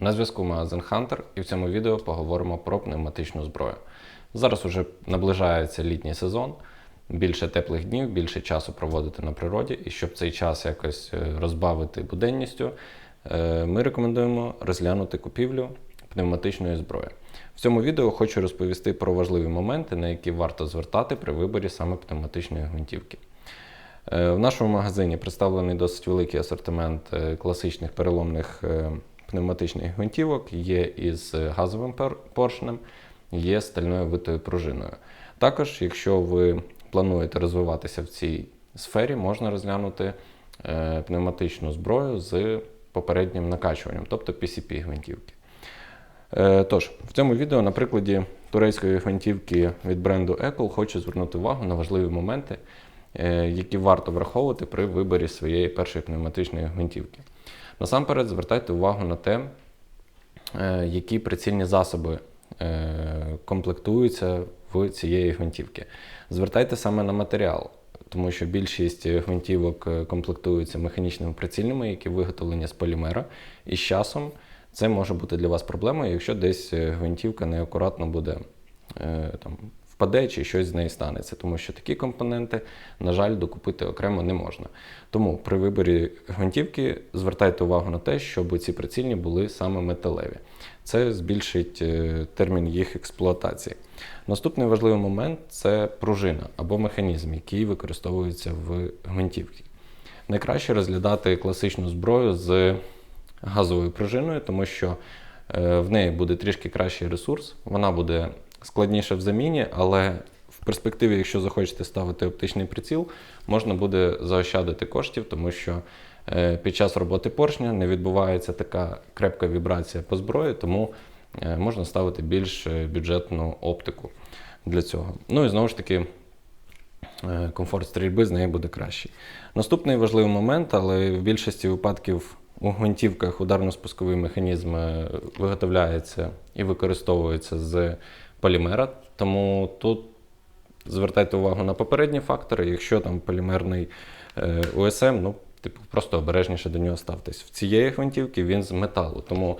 На зв'язку магазин Hunter і в цьому відео поговоримо про пневматичну зброю. Зараз уже наближається літній сезон, більше теплих днів, більше часу проводити на природі, і щоб цей час якось е, розбавити буденністю, е, ми рекомендуємо розглянути купівлю пневматичної зброї. В цьому відео хочу розповісти про важливі моменти, на які варто звертати при виборі саме пневматичної гвинтівки. Е, В нашому магазині представлений досить великий асортимент класичних переломних пневматичних гвинтівок. Є із газовим поршнем, є стальною витою пружиною. Також, якщо ви плануєте розвиватися в цій сфері, можна розглянути е, пневматичну зброю з попереднім накачуванням, тобто PCP гвинтівки. Е, Тож, в цьому відео на прикладі турецької гвинтівки від бренду Ecol хочу звернути увагу на важливі моменти, які варто враховувати при виборі своєї першої пневматичної гвинтівки. Насамперед, звертайте увагу на те, е, які прицільні засоби е, комплектуються в цієї гвинтівки. Звертайте саме на матеріал, тому що більшість гвинтівок е, комплектуються механічними прицільними, які виготовлені з полімера, і з часом це може бути для вас проблемою, якщо десь е, гвинтівка неакуратно буде е, там, впаде чи щось з неї станеться, тому що такі компоненти, на жаль, докупити окремо не можна. Тому при виборі гвинтівки звертайте увагу на те, щоб ці прицільні були саме металеві. Це збільшить е, термін їх експлуатації. Наступний важливий момент це пружина або механізм, який використовується в гвинтівці. Найкраще розглядати класичну зброю з газовою пружиною, тому що е, в неї буде трішки кращий ресурс, вона буде складніша в заміні, але в перспективі, якщо захочете ставити оптичний приціл, можна буде заощадити коштів, тому що е, під час роботи поршня не відбувається така крепка вібрація по зброї, тому е, можна ставити більш е, бюджетну оптику для цього. Ну і знову ж таки, комфорт стрільби з неї буде кращий. Наступний важливий момент, але в більшості випадків у гвинтівках ударно-спусковий механізм виготовляється і використовується з полімера, тому тут звертайте увагу на попередні фактори. Якщо там полімерний е, УСМ, ну, типу, просто обережніше до нього ставтесь. В цієї гвинтівки він з металу. Тому,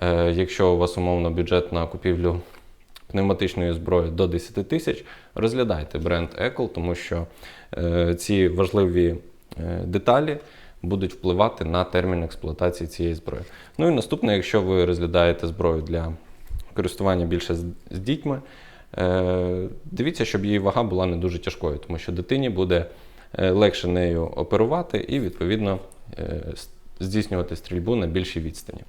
е, якщо у вас умовно бюджет на купівлю пневматичної зброї до 10 тисяч, розглядайте бренд Ecol, тому що е, ці важливі деталі будуть впливати на термін експлуатації цієї зброї. Ну і наступне, якщо ви розглядаєте зброю для користування більше з, дітьми, е, дивіться, щоб її вага була не дуже тяжкою, тому що дитині буде е, легше нею оперувати і, відповідно, е, здійснювати стрільбу на більшій відстані.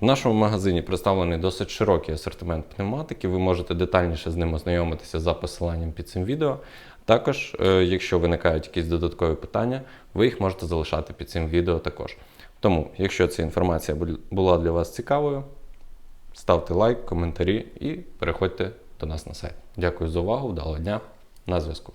В нашому магазині представлений досить широкий асортимент пневматики. Ви можете детальніше з ним ознайомитися за посиланням під цим відео. Також, якщо виникають якісь додаткові питання, ви їх можете залишати під цим відео також. Тому, якщо ця інформація була для вас цікавою, ставте лайк, коментарі і переходьте до нас на сайт. Дякую за увагу, вдалого дня, на зв'язку.